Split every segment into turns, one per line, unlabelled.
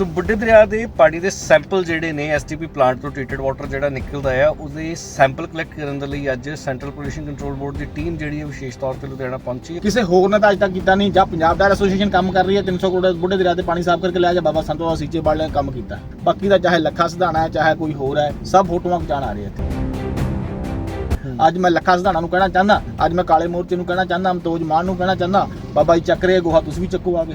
ਸੋ ਬੁੱਢੇ ਦਰਿਆ ਦੇ ਪਾਣੀ ਦੇ ਸੈਂਪਲ ਜਿਹੜੇ ਨੇ ਐਸਟੀਪੀ ਪਲਾਂਟ ਤੋਂ ਟ੍ਰੀਟਡ ਵਾਟਰ ਜਿਹੜਾ ਨਿਕਲਦਾ ਆ ਉਹਦੇ ਸੈਂਪਲ ਕਲੈਕਟ ਕਰਨ ਦੇ ਲਈ ਅੱਜ ਸੈਂਟਰਲ ਪੋਲੂਸ਼ਨ ਕੰਟਰੋਲ ਬੋਰਡ ਦੀ ਟੀਮ ਜਿਹੜੀ ਹੈ ਵਿਸ਼ੇਸ਼ ਤੌਰ ਤੇ ਲੁਧਿਆਣਾ ਪਹੁੰਚੀ ਹੈ।
ਕਿਸੇ ਹੋਰ ਨੇ ਤਾਂ ਅੱਜ ਤੱਕ ਕੀਤਾ ਨਹੀਂ ਜਾਂ ਪੰਜਾਬ ਡਾਇਰ ਐਸੋਸੀਏਸ਼ਨ ਕੰਮ ਕਰ ਰਹੀ ਹੈ 300 ਕਰੋੜ ਬੁੱਢੇ ਦਰਿਆ ਤੇ ਪਾਣੀ ਸਾਫ਼ ਕਰਕੇ ਲਿਆ ਜਾਂ ਬਾਬਾ ਸੰਤੋ ਸੀਚੇ ਵਾਲਿਆਂ ਨੇ ਕੰਮ ਕੀਤਾ। ਬਾਕੀ ਦਾ ਚਾਹੇ ਲੱਖਾ ਸਿਧਾਣਾ ਹੈ ਚਾਹੇ ਕੋਈ ਹੋਰ ਹੈ ਸਭ ਫੋਟੋਆਂ ਖਿਚਾਣ ਆ ਰਹੇ ਇੱਥੇ। ਅੱਜ ਮੈਂ ਲੱਖਾ ਸਿਧਾਣਾ ਨੂੰ ਕਹਿਣਾ ਚਾਹੁੰਦਾ ਅੱਜ ਮੈਂ ਕਾਲੇ ਮੋਰਚੇ ਨੂੰ ਕਹਿਣਾ ਚਾਹੁੰਦਾ ਅਮਤੋਜ ਮਾਨ ਨੂੰ ਕਹਿਣਾ ਚਾਹੁੰਦਾ ਬਾਬਾ ਜੀ ਚੱਕ ਰਹੇ ਗੋਹਾ ਤੁਸੀਂ ਵੀ ਚੱਕੋ ਆ ਕੇ।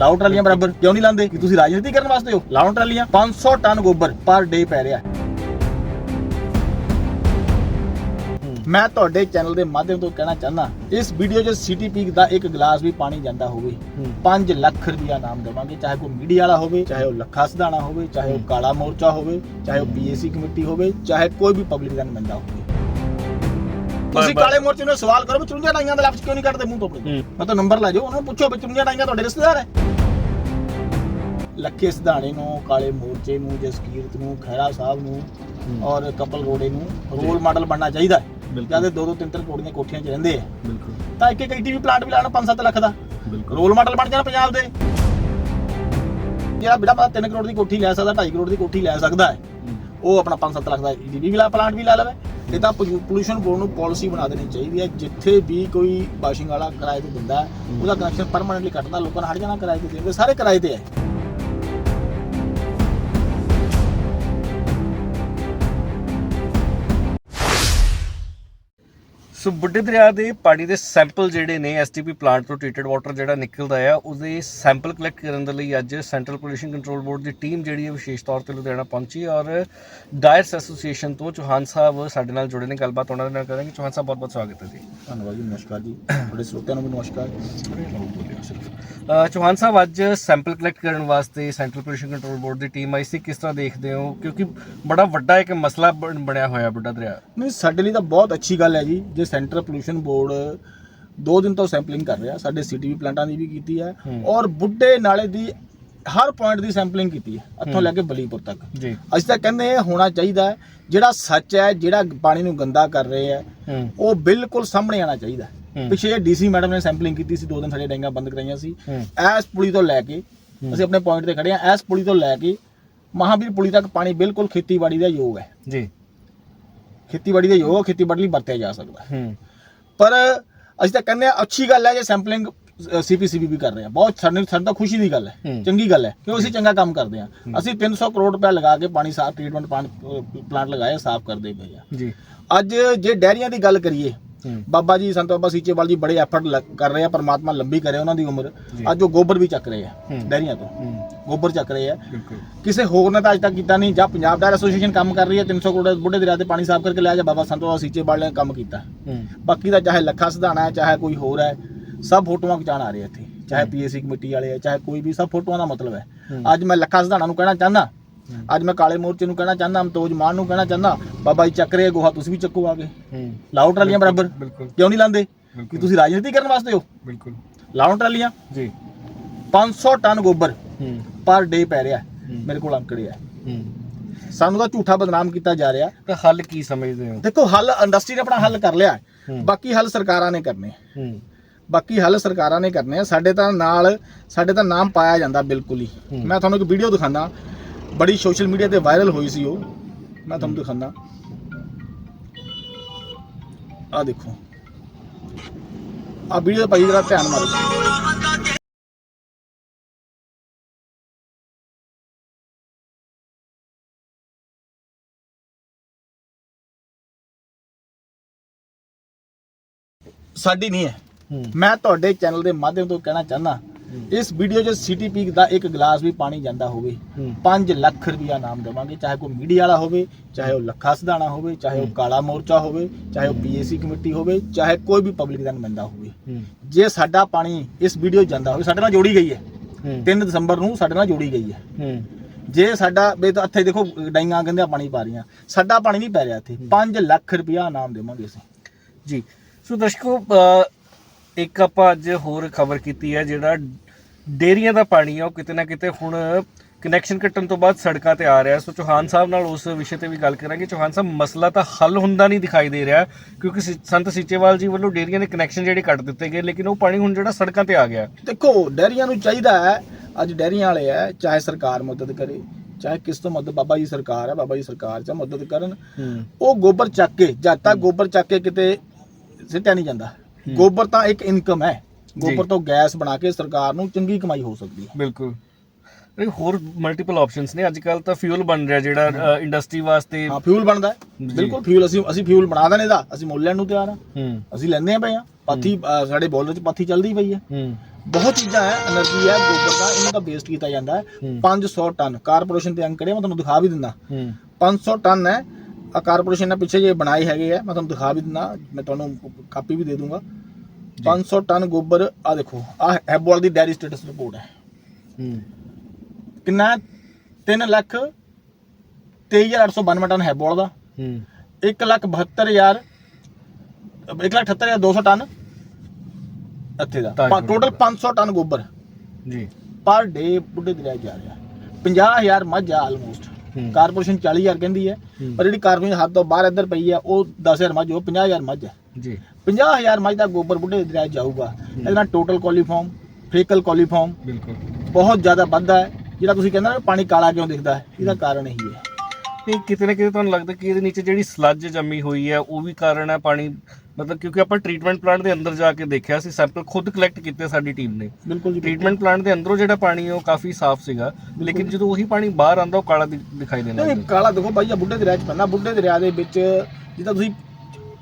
ਲਾਓ ਟਰਾਲੀਆਂ ਬਰਾਬਰ ਕਿਉਂ ਨਹੀਂ ਲਾਉਂਦੇ? ਕਿ ਤੁਸੀਂ ਰਾਜਨੀਤੀ ਕਰਨ ਵਾਸਤੇ ਹੋ। ਲਾਓ ਟਰਾਲੀਆਂ 500 ਟਨ ਗੋਬਰ ਪਰ ਡੇ ਪੈ ਰਿਹਾ। ਮੈਂ ਤੁਹਾਡੇ ਚੈਨਲ ਦੇ ਮਾਧਿਅਮ ਤੋਂ ਕਹਿਣਾ ਚਾਹੁੰਦਾ ਇਸ ਵੀਡੀਓ 'ਚ ਸਿਟੀ ਪੀਕ ਦਾ ਇੱਕ ਗਲਾਸ ਵੀ ਪਾਣੀ ਜਾਂਦਾ ਹੋਵੇ। 5 ਲੱਖ ਰੁਪਇਆ ਨਾਮ ਦੇਵਾਂਗੇ ਚਾਹੇ ਕੋਈ ਮੀਡੀਆ ਵਾਲਾ ਹੋਵੇ ਚਾਹੇ ਉਹ ਲੱਖਾ ਸਦਾਣਾ ਹੋਵੇ ਚਾਹੇ ਉਹ ਕਾਲਾ ਮੋਰਚਾ ਹੋਵੇ ਚਾਹੇ ਉਹ ਪੀਏਸੀ ਕਮੇਟੀ ਹੋਵੇ ਚਾਹੇ ਕੋਈ ਵੀ ਪਬਲਿਕ ਦਾ ਨੁਮਾਇੰਦਾ ਹੋਵੇ। ਤੁਸੀਂ ਕਾਲੇ ਮੋਰਚੇ ਨੂੰ ਸਵਾਲ ਕਰੋ ਵੀ ਚੁੰਝਾ ਡਾਈਆਂ ਦਾ ਲਫ਼ਜ਼ ਕਿਉਂ ਨਹੀਂ ਕੱਢਦੇ ਮੂੰਹ ਤੋਂ ਆਪਣੇ। ਮੈਂ ਤਾਂ ਨੰਬਰ ਲੈ ਜਾਓ ਉਹਨਾਂ ਨੂੰ ਪੁੱਛੋ ਵੀ ਚੁੰਝਾ ਡਾਈਆਂ ਤੁਹਾਡੇ ਰਿਸ਼ਤੇਦਾਰ ਹੈ। ਲੱਖੇ ਸਿਧਾਣੇ ਨੂੰ ਕਾਲੇ ਮੋਰਚੇ ਨੂੰ ਜਸਕੀਰਤ ਨੂੰ ਖੈਰਾ ਸਾਹਿਬ ਨੂੰ ਔਰ ਕਪਲ ਰੋੜੇ ਨੂੰ ਰੋਲ ਮਾਡਲ ਬਣਨਾ ਚਾਹੀਦਾ ਹੈ।
ਬਿਲਕੁਲ।
ਜਦ ਦੋ ਦੋ ਤਿੰਨ ਤਿੰਨ ਦੀਆਂ ਕੋਠੀਆਂ 'ਚ ਰਹਿੰਦੇ ਆ।
ਬਿਲਕੁਲ।
ਤਾਂ ਇੱਕ ਇੱਕ ਆਈਟੀਵੀ ਪਲਾਂਟ ਵੀ ਲਾਣਾ 5-7 ਲੱਖ ਦਾ।
ਬਿਲਕੁਲ।
ਰੋਲ ਮਾਡਲ ਬਣ ਜਾਣਾ ਪੰਜਾਬ ਦੇ। ਜਿਹੜਾ ਬਿੜਾ ਪਤਾ 3 ਕਰੋੜ ਦੀ ਕੋਠੀ ਲੈ ਸਕਦਾ 2.5 ਕਰੋੜ ਦੀ ਕੋਠੀ ਲੈ ਸਕਦਾ ਹੈ। ਉਹ ਆਪਣਾ 5-7 ਲੱਖ ਦਾ ਈਡੀਵੀ ਵੀ ਲਾ ਪਲਾਂਟ ਵੀ ਲਾ ਲਵੇ। ਇਹ ਤਾਂ ਪੋਲੂਸ਼ਨ ਬੋਰਡ ਨੂੰ ਪਾਲਿਸੀ ਬਣਾ ਦੇਣੀ ਚਾਹੀਦੀ ਹੈ। ਜਿੱਥੇ ਵੀ ਕੋਈ ਵਾਸ਼ਿੰਗ ਵਾਲਾ ਕਿਰਾਏ ਤੇ ਦਿੰਦਾ ਉਹਦਾ ਕਨੈਕਸ਼ਨ ਪਰਮਨੈਂਟਲੀ ਕੱਟਦਾ ਲੋਕਾਂ ਨੇ ਹਟ ਜਾਣਾ ਕਿਰਾਏ ਤੇ ਦੇਣਗੇ ਸਾਰੇ ਕਿਰਾਏ ਤੇ ਹੈ।
ਸੋ ਬੁੱਢੇ ਦਰਿਆ ਦੇ ਪਾਣੀ ਦੇ ਸੈਂਪਲ ਜਿਹੜੇ ਨੇ ਐਸਟੀਪੀ ਪਲਾਂਟ ਤੋਂ ਟ੍ਰੀਟਡ ਵਾਟਰ ਜਿਹੜਾ ਨਿਕਲਦਾ ਆ ਉਹਦੇ ਸੈਂਪਲ ਕਲੈਕਟ ਕਰਨ ਦੇ ਲਈ ਅੱਜ ਸੈਂਟਰਲ ਪੋਲੂਸ਼ਨ ਕੰਟਰੋਲ ਬੋਰਡ ਦੀ ਟੀਮ ਜਿਹੜੀ ਹੈ ਵਿਸ਼ੇਸ਼ ਤੌਰ ਤੇ ਲੁਧਿਆਣਾ ਪਹੁੰਚੀ ਔਰ ਡਾਇਰਸ ਐਸੋਸੀਏਸ਼ਨ ਤੋਂ ਚੌਹਾਨ ਸਾਹਿਬ ਸਾਡੇ ਨਾਲ ਜੁੜੇ ਨੇ ਗੱਲਬਾਤ ਉਹਨਾਂ ਦੇ ਨਾਲ ਕਰਾਂਗੇ। ਚੌਹਾਨ ਸਾਹਿਬ ਬਹੁਤ ਬਹੁਤ ਸਵਾਗਤ ਹੈ ਜੀ।
ਧੰਨਵਾਦ ਜੀ ਨਮਸਕਾਰ ਜੀ। ਤੁਹਾਡੇ ਸਰੋਤਿਆਂ ਨੂੰ ਵੀ ਨਮਸਕਾਰ।
ਚੌਹਾਨ ਸਾਹਿਬ ਅੱਜ ਸੈਂਪਲ ਕਲੈਕਟ ਕਰਨ ਵਾਸਤੇ ਸੈਂਟਰਲ ਪੋਲੂਸ਼ਨ ਕੰਟਰੋਲ ਬੋਰਡ ਦੀ ਟੀਮ ਆਈ ਸੀ। ਕਿਸ ਤਰ੍ਹਾਂ ਦੇਖਦੇ ਹੋ? ਕਿਉਂਕਿ ਬੜਾ ਵੱਡਾ ਇੱਕ ਮਸਲਾ ਬਣ- ਬਣਿਆ ਹੋਇਆ ਬੁੱਢਾ ਦਰਿਆ।
ਨਹੀਂ ਸਾਡੇ ਲਈ ਤਾਂ ਬਹੁਤ ਅੱਛੀ ਗੱਲ ਹੈ ਜੀ। ਜੇ ਸੈਂਟਰਲ ਪੋਲੂਸ਼ਨ ਬੋਰਡ ਦੋ ਦਿਨ ਤੋਂ ਸੈਂਪਲਿੰਗ ਕਰ ਰਿਹਾ ਸਾਡੇ ਸੀਟੀਵੀ ਪਲਾਂਟਾਂ ਦੀ ਵੀ ਕੀਤੀ ਹੈ। ਔਰ ਬੁੱਢੇ ਨਾਲੇ ਦੀ ਹਰ ਪੁਆਇੰਟ ਦੀ ਸੈਂਪਲਿੰਗ ਕੀਤੀ ਹੈ ਇੱਥੋਂ। ਲੈ ਕੇ ਬਲੀਪੁਰ ਤੱਕ
ਜੀ
ਅਸੀਂ ਤਾਂ ਕਹਿੰਦੇ ਇਹ ਹੋਣਾ ਚਾਹੀਦਾ ਹੈ ਜਿਹੜਾ ਸੱਚ ਹੈ ਜਿਹੜਾ ਪਾਣੀ ਨੂੰ ਗੰਦਾ ਕਰ ਰਹੇ ਹੈ ਉਹ ਬਿਲਕੁਲ ਸਾਹਮਣੇ ਆਣਾ ਚਾਹੀਦਾ। ਪਿਛੇ ਡੀਸੀ ਮੈਡਮ ਨੇ ਸੈਂਪਲਿੰਗ ਕੀਤੀ ਸੀ ਦੋ ਦਿਨ ਸਾਡੇ ਡੈਂਗਾ ਬੰਦ ਕਰਾਈਆਂ ਸੀ ਐਸ ਪੁਲੀ ਤੋਂ ਲੈ ਕੇ। ਅਸੀਂ ਆਪਣੇ ਪੁਆਇੰਟ ਤੇ ਖੜੇ ਹਾਂ ਐਸ ਪੁਲੀ ਤੋਂ ਲੈ ਕੇ ਮਹਾਵੀਰ ਪੁਲੀ ਤੱਕ ਪਾਣੀ ਬਿਲਕੁਲ ਖੇਤੀਬਾੜੀ ਦਾ ਯੋਗ ਹੈ
ਜੀ
ਖੇਤੀਬਾੜੀ ਦਾ ਯੋਗ ਖੇਤੀਬਾੜੀ ਲਈ ਵਰਤਿਆ ਜਾ ਸਕਦਾ। ਹੈ।
ਹੂੰ
ਪਰ ਅਸੀਂ ਤਾਂ ਕਹਿੰਦੇ ਆ ਅੱਛੀ ਗੱਲ ਹੈ ਜੇ ਸੈਂਪਲਿੰਗ ਸੀਪੀਸੀਬੀ ਵੀ ਕਰ ਰਹੇ ਆ ਬਹੁਤ ਸਾਨੂੰ ਸਾਨੂੰ ਤਾਂ ਖੁਸ਼ੀ ਦੀ ਗੱਲ ਹੈ। ਚੰਗੀ ਗੱਲ ਹੈ। ਕਿਉਂ ਅਸੀਂ ਚੰਗਾ ਕੰਮ ਕਰਦੇ ਆ ਅਸੀਂ 300 ਕਰੋੜ ਰੁਪਏ ਲਗਾ ਕੇ ਪਾਣੀ ਸਾਫ਼ ਟ੍ਰੀਟਮੈਂਟ ਪਲਾਂਟ ਲਗਾਏ ਸਾਫ਼ ਕਰਦੇ ਪਏ ਆ
ਜੀ।
ਅੱਜ ਜੇ ਡੈਰੀਆਂ ਦੀ ਗੱਲ ਕਰੀਏ ਬਾਬਾ ਜੀ ਸੰਤ ਬਾਬਾ ਸੀਚੇਵਾਲ ਜੀ ਬੜੇ ਐਫਰਟ ਕਰ ਰਹੇ ਆ ਪਰਮਾਤਮਾ ਲੰਬੀ ਕਰੇ ਉਹਨਾਂ ਦੀ ਉਮਰ। ਅੱਜ ਉਹ ਗੋਬਰ ਵੀ ਚੱਕ ਰਹੇ ਆ। ਡੈਰੀਆਂ ਤੋਂ। ਗੋਬਰ ਚੱਕ ਰਹੇ ਆ। ਕਿਸੇ ਹੋਰ ਨੇ ਤਾਂ ਅੱਜ ਤੱਕ ਕੀਤਾ ਨਹੀਂ ਜਾਂ ਪੰਜਾਬ ਡਾਇਰ ਐਸੋਸੀਏਸ਼ਨ ਕੰਮ ਕਰ ਰਹੀ ਹੈ 300 ਕਰੋੜ ਬੁੱਢੇ ਦਰਿਆ ਤੇ ਪਾਣੀ ਸਾਫ਼ ਕਰਕੇ ਲਿਆ ਜਾਂ ਬਾਬਾ ਸੰਤੋ ਸੀਚੇ ਵਾਲਿਆਂ ਨੇ ਕੰਮ ਕੀਤਾ। ਬਾਕੀ ਦਾ ਚਾਹੇ ਲੱਖਾ ਸਿਧਾਣਾ ਹੈ ਚਾਹੇ ਕੋਈ ਹੋਰ ਹੈ ਸਭ ਫੋਟੋਆਂ ਖਿਚਾਣ ਆ ਰਹੇ ਇੱਥੇ। ਚਾਹੇ ਪੀਏਸੀ ਕਮੇਟੀ ਵਾਲੇ ਆ ਚਾਹੇ ਕੋਈ ਵੀ ਸਭ ਫੋਟੋਆਂ ਦਾ ਮਤਲਬ ਹੈ।
ਹੂੰ।
ਅੱਜ ਮੈਂ ਲੱਖਾ ਸਿਧਾਣਾ ਨੂੰ ਕਹਿਣਾ ਚਾਹੁੰਦਾ ਅੱਜ ਮੈਂ ਕਾਲੇ ਮੋਰਚੇ ਨੂੰ ਕਹਿਣਾ ਚਾਹੁੰਦਾ ਅਮਤੋਜ ਮਾਨ ਨੂੰ ਕਹਿਣਾ ਚਾਹੁੰਦਾ ਬਾਬਾ ਜੀ ਚੱਕ ਰਹੇ ਗੋਹਾ ਤੁਸੀਂ ਵੀ ਚੱਕੋ ਆ ਕੇ।
ਹੂੰ।
ਲਾਓ ਟਰਾਲੀਆਂ ਬਰਾਬਰ। ਕਿਉਂ ਨਹੀਂ ਲਾਉਂਦੇ? ਕਿ ਤੁਸੀਂ ਰਾਜਨੀਤੀ ਕਰਨ ਵਾਸਤੇ ਹੋ?
ਬਿਲਕੁਲ।
ਲਾਓ ਟਰਾਲੀਆਂ?
ਜੀ।
500 ਟਨ ਗੋਬਰ
ਹੂੰ।
ਪਰ ਡੇ ਪੈ ਰਿਹਾ। ਮੇਰੇ ਕੋਲ ਅੰਕੜੇ ਆ।
ਹੂੰ।
ਸਾਨੂੰ ਤਾਂ ਝੂਠਾ ਬਦਨਾਮ ਕੀਤਾ ਜਾ ਰਿਹਾ।
ਤਾਂ ਹੱਲ ਕੀ ਸਮਝਦੇ ਹੋ?
ਦੇਖੋ ਹੱਲ ਇੰਡਸਟਰੀ ਨੇ ਆਪਣਾ ਹੱਲ ਕਰ ਲਿਆ। ਬਾਕੀ ਹੱਲ ਸਰਕਾਰਾਂ ਨੇ ਕਰਨੇ
ਹੂੰ।
ਬਾਕੀ ਹੱਲ ਸਰਕਾਰਾਂ ਨੇ ਕਰਨੇ ਆ। ਸਾਡੇ ਤਾਂ ਨਾਲ ਸਾਡੇ ਤਾਂ ਨਾਮ ਪਾਇਆ ਜਾਂਦਾ ਬਿਲਕੁਲ ਹੀ।
ਹੂੰ।
ਮੈਂ ਤੁਹਾਨੂੰ ਇੱਕ ਵੀਡੀਓ ਦਿਖਾਣਾ ਬੜੀ ਸੋਸ਼ਲ ਮੀਡੀਆ ਤੇ ਵਾਇਰਲ ਹੋਈ ਸੀ ਉਹ। ਮੈਂ ਤੁਹਾਨੂੰ ਦਿਖਾਣਾ ਆ ਦੇਖੋ। ਆ ਵੀਡੀਓ ਭਾਈ ਜਰਾ ਧਿਆਨ ਮਾਰੋ ਸਾਡੀ ਨਹੀਂ ਹੈ।
ਹੂੰ।
ਮੈਂ ਤੁਹਾਡੇ ਚੈਨਲ ਦੇ ਮਾਧਿਅਮ ਤੋਂ ਕਹਿਣਾ ਚਾਹੁੰਦਾ ਇਸ ਵੀਡੀਓ 'ਚ ਸਿਟੀ ਪੀਕ ਦਾ ਇੱਕ ਗਲਾਸ ਵੀ ਪਾਣੀ ਜਾਂਦਾ ਹੋਵੇ
ਹੂੰ।
5 ਲੱਖ ਰੁਪਇਆ ਨਾਮ ਦੇਵਾਂਗੇ ਚਾਹੇ ਕੋਈ ਮੀਡੀਆ ਵਾਲਾ ਹੋਵੇ ਚਾਹੇ ਉਹ ਲੱਖਾ ਸਦਾਣਾ ਹੋਵੇ ਚਾਹੇ ਉਹ। ਕਾਲਾ ਮੋਰਚਾ ਹੋਵੇ ਚਾਹੇ ਉਹ ਪੀਏਸੀ ਕਮੇਟੀ ਹੋਵੇ ਚਾਹੇ ਕੋਈ ਵੀ ਪਬਲਿਕ ਦਾ ਨੁਮਾਇੰਦਾ ਹੋਵੇ। ਜੇ ਸਾਡਾ ਪਾਣੀ ਇਸ ਵੀਡੀਓ 'ਚ ਜਾਂਦਾ ਹੋਵੇ ਸਾਡੇ ਨਾਲ ਜੋੜੀ ਗਈ ਹੈ।
ਹੂੰ।
3 ਦਸੰਬਰ ਨੂੰ ਸਾਡੇ ਨਾਲ ਜੋੜੀ ਗਈ ਹੈ। ਜੇ ਸਾਡਾ ਬੇ ਤਾਂ ਇੱਥੇ ਦੇਖੋ ਡਾਈਆਂ ਗੰਦਿਆ ਪਾਣੀ ਪਾ ਰਹੀਆਂ। ਸਾਡਾ ਪਾਣੀ ਨਹੀਂ ਪੈ ਰਿਹਾ ਇੱਥੇ। 5 ਲੱਖ ਰੁਪਇਆ ਨਾਮ ਦੇਵਾਂਗੇ ਅਸੀਂ।
ਜੀ। ਸੋ ਦਰਸ਼ਕੋ ਇੱਕ ਆਪਾਂ ਅੱਜ ਹੋਰ ਖਬਰ ਕੀਤੀ ਹੈ ਜਿਹੜਾ ਡੇਰੀਆਂ ਦਾ ਪਾਣੀ ਆ ਉਹ ਕਿਤੇ ਨਾ ਕਿਤੇ ਹੁਣ ਕਨੈਕਸ਼ਨ ਕੱਟਣ ਤੋਂ ਬਾਅਦ ਸੜਕਾਂ ਤੇ ਆ ਰਿਹਾ ਸੋ ਚੌਹਾਨ ਸਾਹਿਬ ਨਾਲ ਉਸ ਵਿਸ਼ੇ ਤੇ ਵੀ ਗੱਲ ਕਰਾਂਗੇ। ਚੌਹਾਨ ਸਾਹਿਬ ਮਸਲਾ ਤਾਂ ਹੱਲ ਹੁੰਦਾ ਨਹੀਂ ਦਿਖਾਈ ਦੇ ਰਿਹਾ ਕਿਉਂਕਿ ਸੰਤ ਸੀਚੇਵਾਲ ਜੀ ਵੱਲੋਂ ਡੇਰੀਆਂ ਦੇ ਕਨੈਕਸ਼ਨ ਜਿਹੜੇ ਕੱਟ ਦਿੱਤੇ ਗਏ ਲੇਕਿਨ ਉਹ ਪਾਣੀ ਹੁਣ ਜਿਹੜਾ ਸੜਕਾਂ ਤੇ ਆ ਗਿਆ।
ਦੇਖੋ ਡੈਰੀਆਂ ਨੂੰ ਚਾਹੀਦਾ ਹੈ ਅੱਜ ਡੈਰੀਆਂ ਵਾਲੇ ਹੈ ਚਾਹੇ ਸਰਕਾਰ ਮਦਦ ਕਰੇ ਚਾਹੇ ਕਿਸ ਤੋਂ ਮਦਦ ਬਾਬਾ ਜੀ ਸਰਕਾਰ ਹੈ ਬਾਬਾ ਜੀ ਸਰਕਾਰ ਚ ਮਦਦ ਕਰਨ ਉਹ ਗੋਬਰ ਚੱਕ ਕੇ ਜਦ ਤੱਕ ਗੋਬਰ ਚੱਕ ਕੇ ਕਿਤੇ ਸਿੱਟਿਆ ਨਹੀਂ ਜਾਂਦਾ। ਗੋਬਰ ਤਾਂ ਇੱਕ ਇਨਕਮ ਹੈ। ਗੋਬਰ ਤੋਂ ਗੈਸ ਬਣਾ ਕੇ ਸਰਕਾਰ ਨੂੰ ਚੰਗੀ ਕਮਾਈ ਹੋ ਸਕਦੀ ਹੈ।
ਬਿਲਕੁਲ। ਨਹੀਂ ਹੋਰ ਮਲਟੀਪਲ ਆਪਸ਼ਨਸ ਨੇ। ਅੱਜ ਕੱਲ ਤਾਂ ਫਿਊਲ ਬਣ ਰਿਹਾ ਜਿਹੜਾ ਇੰਡਸਟਰੀ ਵਾਸਤੇ।
ਹਾਂ ਫਿਊਲ ਬਣਦਾ ਬਿਲਕੁਲ ਫਿਊਲ ਅਸੀਂ ਅਸੀਂ ਫਿਊਲ ਬਣਾ ਦਨੇ ਦਾ। ਅਸੀਂ ਮੁੱਲ ਨੂੰ ਤਿਆਰ
ਆ
ਅਸੀਂ ਲੈਂਦੇ ਆ ਪਏ ਆ ਪਾਥੀ ਸਾਡੇ ਬੋਲਰ ਚ ਪਾਥੀ ਚੱਲਦੀ ਪਈ ਹੈ। ਬਹੁਤ ਚੀਜ਼ਾਂ ਹੈ એનર્ਜੀ ਹੈ ਗੋਬਰ ਦਾ ਇਹਨਾਂ ਦਾ ਵੇਸਟ ਕੀਤਾ ਜਾਂਦਾ ਹੈ। 500 ਟਨ। ਕਾਰਪੋਰੇਸ਼ਨ ਦੇ ਅੰਕੜੇ ਮੈਂ ਤੁਹਾਨੂੰ ਦਿਖਾ ਵੀ ਦਿੰਦਾ। 500 ਟਨ ਹੈ। ਆ ਕਾਰਪੋਰੇਸ਼ਨ ਨੇ ਪਿੱਛੇ ਜੇ ਬਣਾਏ ਹੈਗੇ ਆ ਮੈਂ ਤੁਹਾਨੂੰ ਦਿਖਾ ਵੀ ਦਿੰਦਾ। ਮੈਂ ਤੁਹਾਨੂੰ ਕਾਪੀ ਵੀ ਦੇ ਦੂੰਗਾ। 500 ਟਨ ਗੋਬਰ ਆ ਦੇਖੋ ਆ ਹੈਬੋਲ ਦੀ ਡੈਰੀ ਸਟੇਟਸ ਰਿਪੋਰਟ ਹੈ।
ਹੂੰ।
ਕਿੰਨਾ? 3 ਲੱਖ 23892 ਟਨ ਹੈਬੋਲ ਦਾ।
ਹੂੰ।
1 ਲੱਖ 72000 1 ਲੱਖ 78200 ਟਨ ਇੱਥੇ ਦਾ। ਟੋਟਲ
ਦਾ।
500 ਟਨ ਗੋਬਰ।
ਜੀ।
ਪਰ ਡੇ ਬੁੱਢੇ ਦਰਿਆ ਜਾ ਰਿਹਾ। 50000 ਮੱਝ ਆ ਆਲਮੋਸਟ ਕਾਰਪੋਰੇਸ਼ਨ 40000 ਕਹਿੰਦੀ ਹੈ।
ਹੂੰ।
ਪਰ ਜਿਹੜੀ ਕਾਰਪੋਰੇਸ਼ਨ ਹੱਦ ਤੋਂ ਬਾਹਰ ਇੱਧਰ ਪਈ ਹੈ ਉਹ 10000 ਮੱਝ ਉਹ 50000 ਮੱਝ ਹੈ।
ਜੀ।
50000 ਮੱਝ ਦਾ ਗੋਬਰ ਬੁੱਢੇ ਦਰਿਆ 'ਚ ਜਾਊਗਾ। ਇਹਦੇ ਨਾਲ ਟੋਟਲ ਕੋਲੀਫਾਰਮ ਫੇਕਲ ਕੋਲੀਫਾਰਮ
ਬਿਲਕੁਲ।
ਬਹੁਤ ਜ਼ਿਆਦਾ ਵੱਧਦਾ ਹੈ ਜਿਹੜਾ ਤੁਸੀਂ ਕਹਿੰਦੇ ਨਾ ਪਾਣੀ ਕਾਲਾ ਕਿਉਂ ਦਿਖਦਾ ਹੈ ਇਹਦਾ ਕਾਰਨ ਇਹੀ ਹੈ।
ਇਹ ਕਿਤੇ ਨਾ ਕਿਤੇ ਤੁਹਾਨੂੰ ਲੱਗਦਾ ਕਿ ਇਹਦੇ ਨੀਚੇ ਜਿਹੜੀ ਸਲੱਜ ਜੰਮੀ ਹੋਈ ਹੈ ਉਹ ਵੀ ਕਾਰਨ ਹੈ ਪਾਣੀ ਮਤਲਬ ਕਿਉਂਕਿ ਆਪਾਂ ਟ੍ਰੀਟਮੈਂਟ ਪਲਾਂਟ ਦੇ ਅੰਦਰ ਜਾ ਕੇ ਦੇਖਿਆ ਸੀ ਸੈਂਪਲ ਖੁਦ ਕਲੈਕਟ ਕੀਤੇ ਸਾਡੀ ਟੀਮ ਨੇ।
ਬਿਲਕੁਲ ਜੀ
ਟ੍ਰੀਟਮੈਂਟ ਪਲਾਂਟ ਦੇ ਅੰਦਰੋਂ ਜਿਹੜਾ ਪਾਣੀ ਹੈ ਉਹ ਕਾਫੀ ਸਾਫ਼ ਸੀਗਾ ਲੇਕਿਨ ਜਦੋਂ ਉਹੀ ਪਾਣੀ ਬਾਹਰ ਆਂਦਾ ਉਹ ਕਾਲਾ ਦਿਖਾਈ ਦੇਣ
ਨਹੀਂ ਕਾਲਾ ਦੇਖੋ ਬਾਈ ਆ ਬੁੱਢੇ ਦਰਿਆ 'ਚ ਪੈਂਦਾ। ਬੁੱਢੇ ਦਰਿਆ ਦੇ ਵਿੱਚ ਜਿੱਦਾਂ ਤੁਸੀਂ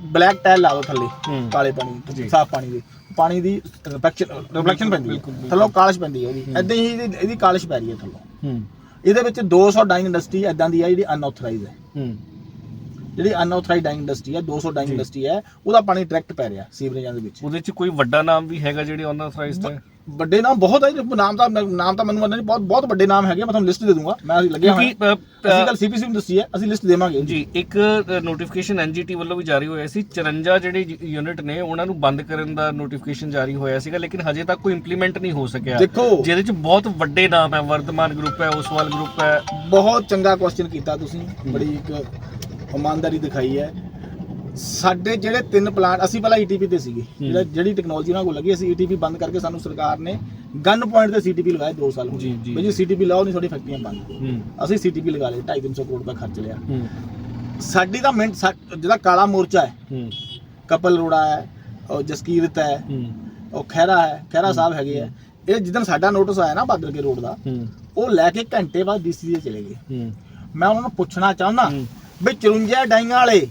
ਬਲੈਕ ਟਾਇਲ ਲਾ ਦਿਓ ਥੱਲੇ। ਕਾਲੇ। ਪਾਣੀ ਸਾਫ਼ ਪਾਣੀ ਦੇ। ਪਾਣੀ ਦੀ ਰਿਫਲੈਕਸ਼ਨ ਪੈਂਦੀ ਹੈ। ਥੱਲੋਂ ਕਾਲਿਸ਼ ਪੈਂਦੀ ਹੈ ਉਹਦੀ। ਐਦਾਂ ਹੀ ਇਹਦੀ ਇਹਦੀ ਕਾਲਿਸ਼ ਪੈ ਰਹੀ ਹੈ ਥੱਲੋਂ।
ਹੂੰ।
ਇਹਦੇ ਵਿੱਚ 200 ਡਾਈਂਗ ਇੰਡਸਟਰੀ ਐਦਾਂ ਦੀ ਹੈ ਜਿਹੜੀ ਅਨਆਥੋਰਾਈਜ਼ ਹੈ।
ਹੂੰ।
ਜਿਹੜੀ ਅਨਆਥੋਰਾਈਜ਼ ਡਾਈਂਗ ਇੰਡਸਟਰੀ ਹੈ 200 ਡਾਈਂਗ
ਜੀ।
ਇੰਡਸਟਰੀ ਹੈ ਉਹਦਾ ਪਾਣੀ ਡਾਇਰੈਕਟ ਪੈ ਰਿਹਾ ਸੀਵਰੇਜਾਂ ਦੇ ਵਿੱਚ।
ਉਹਦੇ ਚ ਕੋਈ ਵੱਡਾ ਨਾਮ ਵੀ ਹੈਗਾ ਜਿਹੜੇ ਅਨਆਥੋਰਾਈਜ਼ਡ ਹੈ?
ਵੱਡੇ ਨਾਮ ਬਹੁਤ ਹੈ ਨਾਮ ਤਾਂ ਨਾਮ ਤਾਂ ਮੈਨੂੰ ਪਤਾ ਨਹੀਂ ਬਹੁਤ ਬਹੁਤ ਵੱਡੇ ਨਾਮ ਹੈਗੇ ਮੈਂ ਤੁਹਾਨੂੰ ਲਿਸਟ ਦੇ ਦੂੰਗਾ ਮੈਂ ਅਸੀਂ ਲੱਗੇ ਹੋਏ
ਕਿਉਂਕਿ
ਹਾਂ। ਅਸੀਂ ਕੱਲ ਸੀਪੀਸੀ ਨੂੰ ਦੱਸੀ ਹੈ ਅਸੀਂ ਲਿਸਟ ਦੇਵਾਂਗੇ।
ਜੀ ਇੱਕ ਨੋਟੀਫਿਕੇਸ਼ਨ ਐਨਜੀਟੀ ਵੱਲੋਂ ਵੀ ਜਾਰੀ ਹੋਇਆ ਸੀ। 54 ਜਿਹੜੇ ਯੂਨਿਟ ਨੇ ਉਹਨਾਂ ਨੂੰ ਬੰਦ ਕਰਨ ਦਾ ਨੋਟੀਫਿਕੇਸ਼ਨ ਜਾਰੀ ਹੋਇਆ ਸੀਗਾ ਲੇਕਿਨ ਹਜੇ ਤੱਕ ਕੋਈ ਇੰਪਲੀਮੈਂਟ ਨਹੀਂ ਹੋ ਸਕਿਆ।
ਦੇਖੋ।
ਜਿਹਦੇ ਚ ਬਹੁਤ ਵੱਡੇ ਨਾਮ ਹੈ ਵਰਤਮਾਨ ਗਰੁੱਪ ਹੈ ਓਸਵਾਲ ਗਰੁੱਪ ਹੈ।
ਬਹੁਤ ਚੰਗਾ ਕੁਐਸਚਨ ਕੀਤਾ ਤੁਸੀਂ। ਬੜੀ ਇੱਕ ਇਮਾਨਦਾਰੀ ਦਿਖਾਈ ਹੈ। ਸਾਡੇ ਜਿਹੜੇ ਤਿੰਨ ਪਲਾਂਟ ਅਸੀਂ ਪਹਿਲਾਂ ਈਟੀਪੀ ਤੇ ਸੀਗੇ। ਜਿਹੜਾ ਜਿਹੜੀ ਟੈਕਨੋਲੋਜੀ ਉਹਨਾਂ ਕੋਲ ਲੱਗੀ ਅਸੀਂ ਈਟੀਪੀ ਬੰਦ ਕਰਕੇ ਸਾਨੂੰ ਸਰਕਾਰ ਨੇ ਗਨ ਪੁਆਇੰਟ ਤੇ ਸੀਟੀਪੀ ਲਗਾਏ 2 ਸਾਲ ਹੋ ਗਏ। ਬਈ ਜੀ ਸੀਟੀਪੀ ਲਾਓ ਨਹੀਂ ਤੁਹਾਡੀ ਫੈਕਟਰੀਆਂ ਬੰਦ ਅਸੀਂ ਸੀਟੀਪੀ ਲਗਾ ਲਏ 2.5 ਕਰੋੜ ਦਾ ਖਰਚ ਲਿਆ। ਸਾਡੀ ਤਾਂ ਮਿੰਟ ਜਿਹੜਾ ਕਾਲਾ ਮੋਰਚਾ ਹੈ ਕਪਲ ਰੋੜਾ ਹੈ ਉਹ ਜਸਕੀਰਤ ਹੈ ਉਹ ਖਹਿਰਾ ਹੈ ਖਹਿਰਾ ਸਾਹਿਬ ਹੈਗੇ ਆ। ਇਹ ਜਿੱਦਣ ਸਾਡਾ ਨੋਟਿਸ ਆਇਆ ਨਾ ਬਾਦਲ ਕੇ ਰੋਡ ਦਾ ਉਹ ਲੈ ਕੇ ਘੰਟੇ ਬਾਅਦ ਡੀਸੀ ਦੇ ਚਲੇ ਗਏ। ਮੈਂ ਉਹਨਾਂ ਨੂੰ ਪੁੱਛਣਾ ਚਾਹੁੰਦਾ। ਵੀ 54 ਡਾਈਆਂ ਵਾਲੇ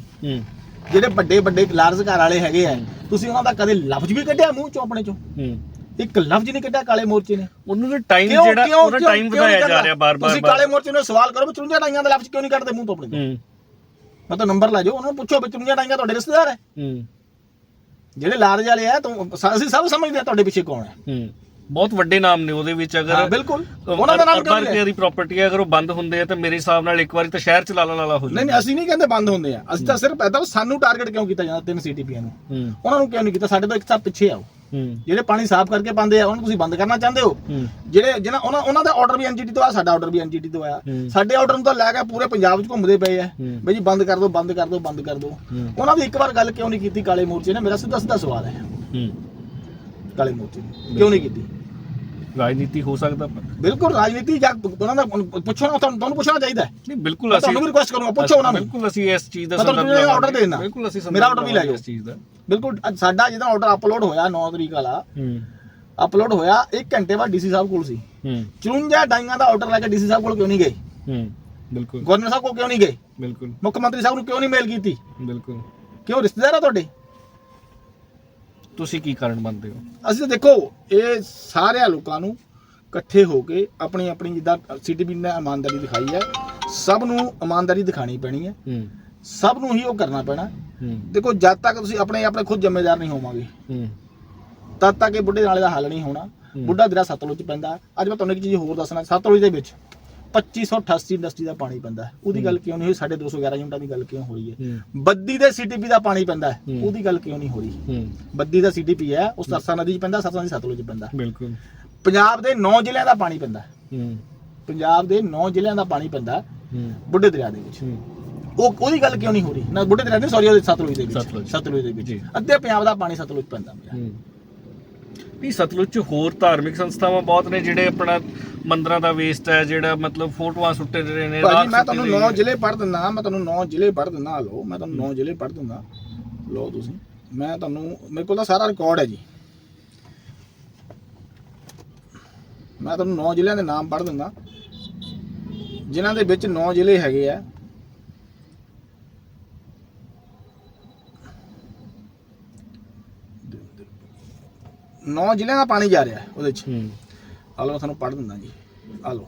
ਜਿਹੜੇ ਵੱਡੇ ਵੱਡੇ ਲਾਰਜ ਘਰ ਵਾਲੇ ਹੈਗੇ ਆ ਤੁਸੀਂ ਉਹਨਾਂ ਦਾ ਕਦੇ ਲਫ਼ਜ਼ ਵੀ ਕੱਢਿਆ ਮੂੰਹ ਚੋਂ ਆਪਣੇ ਚੋਂ?
ਹੂੰ।
ਇੱਕ ਲਫ਼ਜ਼ ਨਹੀਂ ਕੱਢਿਆ ਕਾਲੇ ਮੋਰਚੇ ਨੇ।
ਉਹਨਾਂ ਦਾ ਟਾਈਮ ਜਿਹੜਾ ਉਹਦਾ ਟਾਈਮ ਵਧਾਇਆ ਜਾ? ਰਿਹਾ ਬਾਰ-ਬਾਰ
ਤੁਸੀਂ ਕਾਲੇ ਮੋਰਚੇ ਨੂੰ ਸਵਾਲ ਕਰੋ ਵੀ 54 ਡਾਈਆਂ ਦਾ ਲਫ਼ਜ਼ ਕਿਉਂ ਨਹੀਂ ਕੱਢਦੇ ਮੂੰਹ ਤੋਂ ਆਪਣੇ? ਤੋਂ
ਹੂੰ।
ਮੈਂ ਤਾਂ ਨੰਬਰ ਲੈ ਜਾਓ ਉਹਨਾਂ ਨੂੰ ਪੁੱਛੋ ਵੀ 54 ਡਾਈਆਂ ਤੁਹਾਡੇ ਰਿਸ਼ਤੇਦਾਰ ਹੈ।
ਹੂੰ।
ਜਿਹੜੇ ਲਾਰਜ ਵਾਲੇ ਆ ਤਾਂ ਅਸੀਂ ਸਭ ਸਮਝਦੇ ਆ ਤੁਹਾਡੇ ਪਿੱਛੇ ਕੌਣ ਹੈ।
ਹੂੰ। ਬਹੁਤ ਵੱਡੇ ਨਾਮ ਨੇ ਉਹਦੇ ਵਿੱਚ
ਹਾਂ
ਅਗਰ
ਬਿਲਕੁਲ ਉਹਨਾਂ ਦਾ ਨਾਮ
ਅਰਬਨ? ਦੀ ਪ੍ਰਾਪਰਟੀ ਹੈ ਅਗਰ ਉਹ ਬੰਦ ਹੁੰਦੇ ਆ ਤਾਂ ਮੇਰੇ ਹਿਸਾਬ ਨਾਲ ਇੱਕ ਵਾਰੀ ਤਾਂ ਸ਼ਹਿਰ ਚ ਲਾਲਾ ਲਾਲਾ ਹੋ
ਨਹੀਂ ਨਹੀਂ ਅਸੀਂ ਨਹੀਂ ਕਹਿੰਦੇ ਬੰਦ ਹੁੰਦੇ ਆ। ਅਸੀਂ ਤਾਂ ਸਿਰਫ ਐਦਾਂ ਸਾਨੂੰ ਟਾਰਗੇਟ ਕਿਉਂ ਕੀਤਾ ਜਾਂਦਾ ਤਿੰਨ ਸੀਟੀਪੀਆਂ ਨੂੰ? ਉਹਨਾਂ ਨੂੰ ਕਿਉਂ ਨਹੀਂ ਕੀਤਾ? ਸਾਡੇ ਤੋਂ ਇੱਕ ਸਭ ਪਿੱਛੇ ਆਓ। ਜਿਹੜੇ ਪਾਣੀ ਸਾਫ਼ ਕਰਕੇ ਪਾਉਂਦੇ ਆ ਉਹਨਾਂ ਨੂੰ ਤੁਸੀਂ ਬੰਦ ਕਰਨਾ ਚਾਹੁੰਦੇ ਹੋ? ਜਿਹੜੇ ਜਿਹਨਾਂ ਉਹਨਾਂ ਉਹਨਾਂ ਦਾ ਆਰਡਰ ਵੀ ਐਨਜੀਟੀ ਤੋਂ ਆ ਸਾਡਾ ਆਰਡਰ ਵੀ ਐਨਜੀਟੀ ਤੋਂ ਆਇਆ। ਸਾਡੇ ਆਰਡਰ ਨੂੰ ਤਾਂ ਲੈ ਕੇ ਪੂਰੇ ਪੰਜਾਬ 'ਚ ਘੁੰਮਦੇ ਪਏ ਆ। ਬਈ ਜੀ ਬੰਦ ਕਰ ਦਿਓ ਬੰਦ ਕਰ ਦਿਓ ਬੰਦ ਕਰ ਦਿਓ। ਉਹਨਾਂ ਦੀ ਇੱਕ ਵਾਰ ਗੱਲ ਕਿਉਂ ਨਹੀਂ ਕੀਤੀ ਕਾਲੇ ਮੋਰਚੇ ਨੇ? ਮੇਰਾ ਸਿੱਧਾ ਸਿੱਧਾ ਸਵਾਲ ਹੈ।
ਹੂੰ।
ਕਾਲੇ ਮੋਰਚੇ ਨੇ। ਕਿਉਂ ਨਹੀਂ ਕੀਤੀ?
ਰਾਜਨੀਤੀ ਹੋ ਸਕਦਾ ਪਰ
ਬਿਲਕੁਲ ਰਾਜਨੀਤੀ ਜਾਂ ਉਹਨਾਂ ਦਾ ਪੁੱਛੋ ਨਾ ਤੁਹਾਨੂੰ ਤੁਹਾਨੂੰ ਪੁੱਛਣਾ ਚਾਹੀਦਾ ਹੈ।
ਨਹੀਂ ਬਿਲਕੁਲ
ਮੈਂ
ਅਸੀਂ
ਤੁਹਾਨੂੰ ਵੀ ਰਿਕੁਐਸਟ ਕਰੂੰਗਾ ਪੁੱਛੋ ਉਹਨਾਂ ਨੂੰ।
ਬਿਲਕੁਲ ਅਸੀਂ ਇਸ ਚੀਜ਼ ਦਾ
ਮੈਂ ਤੁਹਾਨੂੰ
ਸੰਦਰਭ
order ਦੇ ਦਿੰਦਾ।
ਬਿਲਕੁਲ ਅਸੀਂ
ਮੇਰਾ order ਵੀ ਲੈ ਜਾਓ।
ਇਸ ਚੀਜ਼ ਦਾ।
ਬਿਲਕੁਲ ਅੱਜ ਸਾਡਾ ਜਿਹਦਾ ਆਰਡਰ ਅਪਲੋਡ ਹੋਇਆ 9 ਤਰੀਕ ਵਾਲਾ
ਹੂੰ।
ਅਪਲੋਡ ਹੋਇਆ 1 ਘੰਟੇ ਬਾਅਦ ਡੀਸੀ ਸਾਹਿਬ ਕੋਲ ਸੀ।
ਹੂੰ।
54 ਡਾਈਆਂ ਦਾ ਆਰਡਰ ਲੈ ਕੇ ਡੀਸੀ ਸਾਹਿਬ ਕੋਲ ਕਿਉਂ ਨਹੀਂ ਗਏ?
ਹੂੰ ਬਿਲਕੁਲ।
ਗਵਰਨਰ ਸਾਹਿਬ ਕੋਲ ਕਿਉਂ ਨਹੀਂ ਗਏ?
ਬਿਲਕੁਲ।
ਮੁੱਖ ਮੰਤਰੀ ਸਾਹਿਬ ਨੂੰ ਕਿਉਂ ਨਹੀਂ ਮੇਲ ਕੀਤੀ?
ਬਿਲਕੁਲ।
ਕਿਉਂ ਰਿਸ਼ਤੇਦਾਰ ਆ ਤੁਹਾਡੇ?
ਤੁਸੀਂ ਕੀ ਕਾਰਨ ਮੰਨਦੇ ਹੋ?
ਅਸੀਂ ਤਾਂ ਦੇਖੋ ਇਹ ਸਾਰਿਆਂ ਲੋਕਾਂ ਨੂੰ ਇਕੱਠੇ ਹੋ ਕੇ ਆਪਣੀ ਆਪਣੀ ਜਿੱਦਾਂ ਸੀਟੀਬੀ ਨੇ ਇਮਾਨਦਾਰੀ ਦਿਖਾਈ ਹੈ। ਸਭ ਨੂੰ ਇਮਾਨਦਾਰੀ ਦਿਖਾਣੀ ਪੈਣੀ ਹੈ। ਸਭ ਨੂੰ ਹੀ ਉਹ ਕਰਨਾ ਪੈਣਾ। ਦੇਖੋ ਜਦ ਤੱਕ ਤੁਸੀਂ ਆਪਣੇ ਆਪਣੇ ਖੁਦ ਜ਼ਿੰਮੇਦਾਰ ਨਹੀਂ ਹੋਵਾਂਗੇ ਤਦ ਤੱਕ ਇਹ ਬੁੱਢੇ ਨਾਲੇ ਦਾ ਹੱਲ ਨਹੀਂ ਹੋਣਾ। ਬੁੱਢਾ ਦਰਿਆ ਸਤਲੁਜ ਪੈਂਦਾ। ਅੱਜ ਮੈਂ ਤੁਹਾਨੂੰ ਇੱਕ ਚੀਜ਼ ਹੋਰ ਦੱਸਣਾ ਸਤਲੁਜ ਦੇ ਵਿੱਚ। 2588 ਇੰਡਸਟਰੀ ਦਾ ਪਾਣੀ ਪੈਂਦਾ ਹੈ। ਉਹਦੀ ਗੱਲ ਕਿਉਂ ਨਹੀਂ ਹੋਈ? ਸਾਡੇ 211 ਯੂਨਿਟਾਂ ਦੀ ਗੱਲ ਕਿਉਂ ਹੋ ਰਹੀ ਹੈ?
ਹੂੰ।
ਬੱਦੀ ਦੇ ਸੀਟੀਪੀ ਦਾ ਪਾਣੀ ਪੈਂਦਾ ਹੈ।
ਹੂੰ।
ਉਹਦੀ ਗੱਲ ਕਿਉਂ ਨਹੀਂ ਹੋ ਰਹੀ?
ਹੂੰ।
ਬੱਦੀ ਦਾ ਸੀਟੀਪੀ ਹੈ ਉਹ ਸਰਸਾ ਨਦੀ 'ਚ ਪੈਂਦਾ ਸਰਸਾ ਨਦੀ ਸਤਲੁਜ 'ਚ ਪੈਂਦਾ।
ਬਿਲਕੁਲ।
ਪੰਜਾਬ ਦੇ 9 ਜ਼ਿਲ੍ਹਿਆਂ ਦਾ ਪਾਣੀ ਪੈਂਦਾ ਹੈ।
ਹੂੰ।
ਪੰਜਾਬ ਦੇ 9 ਜ਼ਿਲ੍ਹਿਆਂ ਦਾ ਪਾਣੀ ਪੈਂਦਾ
ਹੂੰ।
ਬੁੱਢੇ ਦਰਿਆ ਦੇ ਵਿੱਚ।
ਹੂੰ।
ਉਹ ਉਹਦੀ ਗੱਲ ਕਿਉਂ ਨਹੀਂ ਹੋ ਰਹੀ? ਨਾ ਬੁੱਢੇ ਦਰਿਆ ਦੇ ਸੌਰੀ ਉਹਦੇ ਸਤਲੁਜ ਦੇ ਵਿੱਚ।
ਸਤਲੁਜ।
ਸਤਲੁਜ ਦੇ ਵਿੱਚ।
ਜੀ।
ਅੱਧੇ ਪੰਜਾਬ ਦਾ ਪਾਣੀ ਸਤਲੁਜ ਪੈਂਦਾ।
ਹੂੰ। ਵੀ ਸਤਲੁਜ ਚ ਹੋਰ ਧਾਰਮਿਕ ਸੰਸਥਾਵਾਂ ਬਹੁਤ ਨੇ ਜਿਹੜੇ ਆਪਣਾ ਮੰਦਰਾਂ ਦਾ ਵੇਸਟ ਹੈ ਜਿਹੜਾ ਮਤਲਬ ਫੋਟੋਆਂ ਸੁੱਟੇ ਜਿਹੜੇ ਨੇ
ਭਾਜੀ ਮੈਂ ਤੁਹਾਨੂੰ
ਨੇ।
9 ਜ਼ਿਲ੍ਹੇ ਪੜ੍ਹ ਦਿੰਦਾ ਮੈਂ ਤੁਹਾਨੂੰ 9 ਜ਼ਿਲ੍ਹੇ ਪੜ੍ਹ ਦਿੰਦਾ ਲਓ ਮੈਂ ਤੁਹਾਨੂੰ 9 ਜ਼ਿਲ੍ਹੇ ਪੜ੍ਹ ਦਿੰਦਾ। ਲਓ ਤੁਸੀਂ ਮੈਂ ਤੁਹਾਨੂੰ ਮੇਰੇ ਕੋਲ ਤਾਂ ਸਾਰਾ ਰਿਕਾਰਡ ਹੈ ਜੀ। ਮੈਂ ਤੁਹਾਨੂੰ 9 ਜ਼ਿਲ੍ਹਿਆਂ ਦੇ ਨਾਮ ਪੜ੍ਹ ਦਿੰਦਾ। ਜਿਨ੍ਹਾਂ ਦੇ ਵਿੱਚ 9 ਜ਼ਿਲ੍ਹੇ ਹੈਗੇ ਆ ਨੌ ਜ਼ਿਲ੍ਹਿਆਂ ਦਾ ਪਾਣੀ ਜਾ ਰਿਹਾ ਹੈ ਉਹਦੇ ਚ।
ਹੂੰ।
ਆ ਲਓ ਮੈਂ ਤੁਹਾਨੂੰ ਪੜ੍ਹ ਦਿੰਦਾ ਜੀ। ਆ ਲਓ।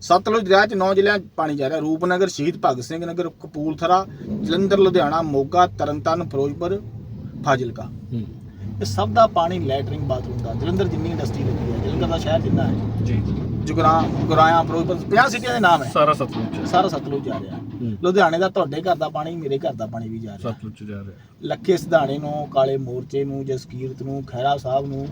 ਸਤਲੁਜ ਦਰਿਆ ਚ ਨੌ ਜ਼ਿਲ੍ਹਿਆਂ 'ਚ ਪਾਣੀ ਜਾ ਰਿਹਾ। ਰੂਪਨਗਰ ਸ਼ਹੀਦ ਭਗਤ ਸਿੰਘ ਨਗਰ ਕਪੂਰਥਲਾ ਜਲੰਧਰ ਲੁਧਿਆਣਾ ਮੋਗਾ ਤਰਨਤਾਰਨ ਫਿਰੋਜ਼ਪੁਰ ਫਾਜ਼ਿਲਕਾ।
ਹੂੰ।
ਇਹ ਸਭ ਦਾ ਪਾਣੀ ਲੈਟਰਿੰਗ ਬਾਥਰੂਮ ਦਾ। ਜਲੰਧਰ ਜਿੰਨੀ ਇੰਡਸਟਰੀ ਲੱਗੀ ਹੈ। ਜਲੰਧਰ ਦਾ ਸ਼ਹਿਰ ਜਿੰਨਾ ਹੈ।
ਜੀ।
ਜੁਗਰਾ ਗੁਰਾਇਆ ਫਿਰੋਜ਼ਪੁਰ 50 ਸਿਟੀਆਂ ਦੇ ਨਾਮ ਹੈ।
ਸਾਰਾ ਸਤਲੁਜ
ਸਾਰਾ ਸਤਲੁਜ ਜਾ ਰਿਹਾ। ਲੁਧਿਆਣੇ ਦਾ ਤੁਹਾਡੇ ਘਰ ਦਾ ਪਾਣੀ ਮੇਰੇ ਘਰ ਦਾ ਪਾਣੀ ਵੀ ਜਾ ਰਿਹਾ।
ਸਤਲੁਜ ਚ ਜਾ ਰਿਹਾ।
ਲੱਖੇ ਸਿਧਾਣੇ ਨੂੰ ਕਾਲੇ ਮੋਰਚੇ ਨੂੰ ਜਸਕੀਰਤ ਨੂੰ ਖੈਰਾ ਸਾਹਿਬ ਨੂੰ।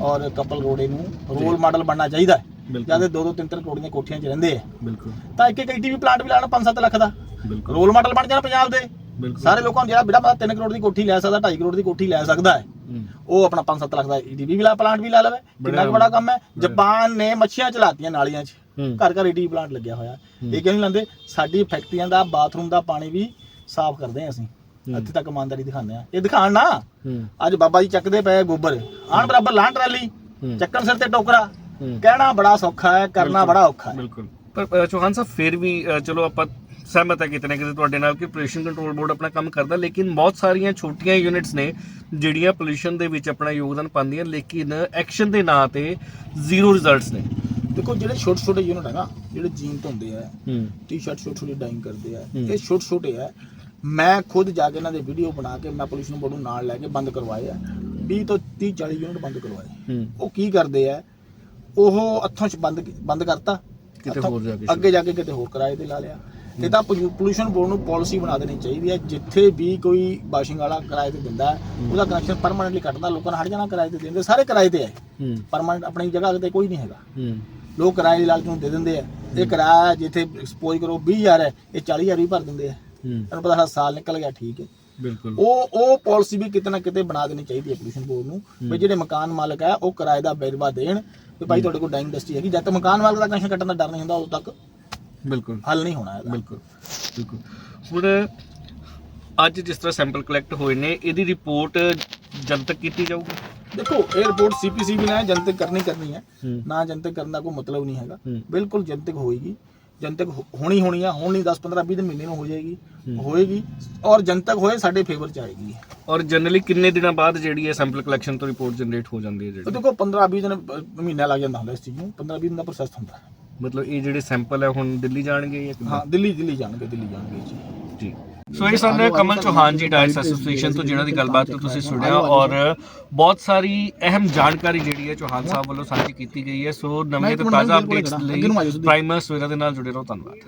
ਔਰ ਕਪਲ ਰੋੜੇ ਨੂੰ ਰੋਲ ਮਾਡਲ ਬਣਨਾ ਚਾਹੀਦਾ ਹੈ।
ਬਿਲਕੁਲ।
ਜਦ ਦੋ ਦੋ ਤਿੰਨ ਤਿੰਨ ਕਰੋੜ ਦੀਆਂ ਕੋਠੀਆਂ 'ਚ ਰਹਿੰਦੇ ਆ।
ਬਿਲਕੁਲ।
ਤਾਂ ਇੱਕ ਇੱਕ ਟੀਵੀ ਪਲਾਂਟ ਵੀ ਲਾਣਾ 5-7 ਲੱਖ ਦਾ।
ਬਿਲਕੁਲ।
ਰੋਲ ਮਾਡਲ ਬਣ ਜਾਣਾ ਪੰਜਾਬ ਦੇ।
ਬਿਲਕੁਲ।
ਸਾਰੇ ਲੋਕਾਂ ਨੂੰ ਜਿਹੜਾ ਬਿੜਾ ਬੰਦਾ 3 ਕਰੋੜ ਦੀ ਕੋਠੀ ਲੈ ਸਕਦਾ 2.5 ਕਰੋੜ ਦੀ ਕੋਠੀ ਲੈ ਸਕਦਾ ਹੂੰ। ਉਹ ਆਪਣਾ 5-7 ਲੱਖ ਦਾ ਈਟੀਵੀ ਵੀ ਪਲਾਂਟ ਵੀ ਲਾ ਲਵੇ। ਕਿੰਨਾ ਬੜਾ ਕੰਮ ਹੈ। ਜਪਾਨ ਨੇ ਮੱਛੀਆਂ ਚਲਾਤੀਆਂ ਨਾਲੀਆਂ 'ਚ। ਘਰ ਘਰ ਈਟੀਵੀ ਪਲਾਂਟ ਲੱਗਿਆ ਹੋਇਆ। ਇਹ ਕਿਉਂ ਨਹੀਂ ਲਾਉਂਦੇ? ਸਾਡੀ ਫੈਕਟਰੀਆਂ ਦਾ ਬਾਥਰੂਮ ਦਾ ਪਾਣੀ ਵੀ ਸਾਫ਼ ਕਰਦੇ ਹਾਂ ਅਸੀਂ। ਇੱਥੇ ਤੱਕ ਇਮਾਨਦਾਰੀ ਦਿਖਾਉਂਦੇ ਆ ਇਹ ਦਿਖਾਣ ਨਾ। ਅੱਜ ਬਾਬਾ ਜੀ ਚੱਕਦੇ ਪਏ ਗੋਬਰ। ਆਣ ਬਰਾਬਰ ਲਾਂ ਟਰਾਲੀ। ਚੱਕਣ ਸਿਰ ਤੇ ਟੋਕਰਾ। ਕਹਿਣਾ ਬੜਾ ਸੌਖਾ ਹੈ ਕਰਨਾ ਬੜਾ ਔਖਾ ਹੈ।
ਬਿਲਕੁਲ। ਪਰ ਚੌਹਾਨ ਸਾਹਿਬ ਫਿਰ ਵੀ ਚਲੋ ਆਪਾਂ ਸਹਿਮਤ ਹੈ ਕਿਤੇ ਨਾ ਕਿਤੇ ਤੁਹਾਡੇ ਨਾਲ ਕਿ ਪੋਲੂਸ਼ਨ ਕੰਟਰੋਲ ਬੋਰਡ ਆਪਣਾ ਕੰਮ ਕਰਦਾ ਲੇਕਿਨ ਬਹੁਤ ਸਾਰੀਆਂ ਛੋਟੀਆਂ ਯੂਨਿਟਸ ਨੇ ਜਿਹੜੀਆਂ ਪੋਲੂਸ਼ਨ ਦੇ ਵਿੱਚ ਆਪਣਾ ਯੋਗਦਾਨ ਪਾਉਂਦੀਆਂ ਲੇਕਿਨ ਐਕਸ਼ਨ ਦੇ ਨਾਂ ਤੇ ਜ਼ੀਰੋ ਰਿਜ਼ਲਟਸ ਨੇ।
ਦੇਖੋ ਜਿਹੜੇ ਛੋਟੇ ਛੋਟੇ ਯੂਨਿਟ ਹੈ ਨਾ ਜਿਹੜੇ ਜੀਨ ਧੋਂਦੇ ਆ ਟੀ-ਸ਼ਰਟ ਛੋਟੀ ਛੋਟੀ ਡਾਈਂਗ ਕਰਦੇ ਆ। ਇਹ ਛੋਟੇ ਛੋਟੇ ਆ। ਮੈਂ ਖੁਦ ਜਾ ਕੇ ਇਹਨਾਂ ਦੇ ਵੀਡੀਓ ਬਣਾ ਕੇ ਮੈਂ ਪੋਲੂਸ਼ਨ ਬੋਰਡ ਨੂੰ ਨਾਲ ਲੈ ਕੇ ਬੰਦ ਕਰਵਾਏ ਆ। 20 ਤੋਂ 30 40 ਯੂਨਿਟ ਬੰਦ ਕਰਵਾਏ। ਉਹ ਕੀ ਕਰਦੇ ਆ? ਉਹ ਹੱਥੋਂ ਚ ਬੰਦ ਬੰਦ ਕਰਤਾ।
ਕਿਤੇ ਹੋਰ ਜਾ ਕੇ
ਅੱਗੇ ਜਾ ਕੇ ਕਿਤੇ ਹੋਰ ਕਿਰਾਏ ਤੇ ਲਾ ਲਿਆ। ਇਹ ਤਾਂ ਪੋਲੂਸ਼ਨ ਬੋਰਡ ਨੂੰ ਪਾਲਿਸੀ ਬਣਾ ਦੇਣੀ ਚਾਹੀਦੀ ਹੈ ਜਿੱਥੇ ਵੀ ਕੋਈ ਵਾਸ਼ਿੰਗ ਵਾਲਾ ਕਿਰਾਏ ਤੇ ਦਿੰਦਾ ਹੈ, ਉਹਦਾ ਕਨੈਕਸ਼ਨ ਪਰਮਾਨੈਂਟਲੀ ਕੱਟਦਾ ਲੋਕਾਂ ਨੇ ਹਟ ਜਾਣਾ ਕਿਰਾਏ ਤੇ ਦਿੰਦੇ ਸਾਰੇ ਕਿਰਾਏ ਤੇ ਹੈ।
ਹੂੰ।
ਪਰਮਾਨੈਂਟ ਆਪਣੀ ਜਗ੍ਹਾ ਤੇ ਕੋਈ ਨਹੀਂ ਹੈਗਾ।
ਹੂੰ।
ਲੋਕ ਕਿਰਾਏ ਦੀ ਲਾਲਚ ਨੂੰ ਦੇ ਦਿੰਦੇ ਆ। ਇਹ ਕਿਰਾਇਆ ਜਿੱਥੇ ਸਪੋਜ਼ ਕਰੋ 20000 ਹੈ ਇਹ 40000 ਵੀ ਭਰ ਦਿੰਦੇ ਆ।
ਹੂੰ।
ਤੁਹਾਨੂੰ ਪਤਾ ਸਾਡਾ ਸਾਲ ਨਿਕਲ ਗਿਆ ਠੀਕ ਹੈ।
ਬਿਲਕੁਲ।
ਉਹ ਉਹ ਪਾਲਿਸੀ ਵੀ ਕਿਤੇ ਨਾ ਕਿਤੇ ਬਣਾ ਦੇਣੀ ਚਾਹੀਦੀ ਹੈ ਪੋਲੂਸ਼ਨ ਬੋਰਡ ਨੂੰ ਵੀ ਜਿਹੜੇ ਮਕਾਨ ਮਾਲਕ ਹੈ ਉਹ ਕਿਰਾਏ ਦਾ ਵੇਰਵਾ ਦੇਣ ਵੀ ਭਾਈ ਤੁਹਾਡੇ ਕੋਲ ਡਾਈਂਗ ਇੰਡਸਟਰੀ ਹੈਗੀ। ਜਦ ਤੱਕ ਮਕਾਨ ਮਾਲਕ ਦਾ ਕਨੈਕਸ਼ਨ ਕੱਟਣ ਦਾ ਡਰ ਨਹੀਂ ਹੁੰਦਾ ਉਦੋਂ ਤੱਕ
ਬਿਲਕੁਲ।
ਹੱਲ ਨਹੀਂ ਹੋਣਾ ਇਹਦਾ।
ਬਿਲਕੁਲ ਬਿਲਕੁਲ। ਹੁਣ ਅੱਜ ਜਿਸ ਤਰ੍ਹਾਂ ਸੈਂਪਲ ਕਲੈਕਟ ਹੋਏ ਨੇ ਇਹਦੀ ਰਿਪੋਰਟ ਜਨਤਕ ਕੀਤੀ ਜਾਊਗੀ?
ਦੇਖੋ ਇਹ ਰਿਪੋਰਟ ਸੀਪੀਸੀ ਵੀ ਨੇ ਜਨਤਕ ਕਰਨੀ ਕਰਨੀ ਹੈ। ਨਾ ਜਨਤਕ ਕਰਨ ਦਾ ਕੋਈ ਮਤਲਬ ਨਹੀਂ ਹੈਗਾ। ਬਿਲਕੁਲ ਜਨਤਕ ਹੋਏਗੀ। ਜਨਤਕ ਹੋਣੀ ਹੋਣੀ ਆ ਹੁਣ ਨਹੀਂ 10 15 20 ਦਿਨ ਮਹੀਨੇ ਨੂੰ ਹੋ ਜਾਏਗੀ। ਹੋਏਗੀ ਔਰ ਜਨਤਕ ਹੋਏ ਸਾਡੇ ਫੇਵਰ ਚ ਆਏਗੀ।
ਔਰ ਜਨਰਲੀ ਕਿੰਨੇ ਦਿਨਾਂ ਬਾਅਦ ਜਿਹੜੀ ਹੈ ਸੈਂਪਲ ਕਲੈਕਸ਼ਨ ਤੋਂ ਰਿਪੋਰਟ ਜਨਰੇਟ ਹੋ ਜਾਂਦੀ ਹੈ ਜਿਹੜੀ?
ਦੇਖੋ 15 20 ਦਿਨ ਮਹੀਨਾ ਲੱਗ ਜਾਂਦਾ ਹੁੰਦਾ ਇਸ ਚੀਜ਼ ਨੂੰ। 15 20 ਦਿਨ ਦਾ ਪ੍ਰੋਸੈਸ ਹੁੰਦਾ। ਹੈ।
ਮਤਲਬ ਇਹ ਜਿਹੜੇ ਸੈਂਪਲ ਹੈ ਹੁਣ ਦਿੱਲੀ ਜਾਣਗੇ ਜਾਂ ਕਿੱਦਾਂ?
ਹਾਂ ਦਿੱਲੀ ਦਿੱਲੀ ਜਾਣਗੇ ਦਿੱਲੀ ਜਾਣਗੇ ਜੀ।
ਜੀ। ਸੋ ਇਹ ਸਨ ਕਮਲ ਚੌਹਾਨ ਜੀ ਡਾਇਸ ਐਸੋਸੀਏਸ਼ਨ ਤੋਂ ਜਿਹਨਾਂ ਦੀ ਗੱਲਬਾਤ ਤੁਸੀਂ ਸੁਣਿਆ ਔਰ ਬਹੁਤ ਸਾਰੀ ਅਹਿਮ ਜਾਣਕਾਰੀ ਜਿਹੜੀ ਹੈ ਚੌਹਾਨ ਸਾਹਿਬ ਵੱਲੋਂ ਸਾਂਝੀ ਕੀਤੀ ਗਈ ਹੈ। ਸੋ ਨਵੇਂ ਤੇ ਤਾਜ਼ਾ ਅਪਡੇਟਸ ਲਈ। ਪ੍ਰਾਈਮਰ ਸਵੇਰਾ ਦੇ ਨਾਲ ਜੁੜੇ ਰਹੋ ਧੰਨਵਾਦ।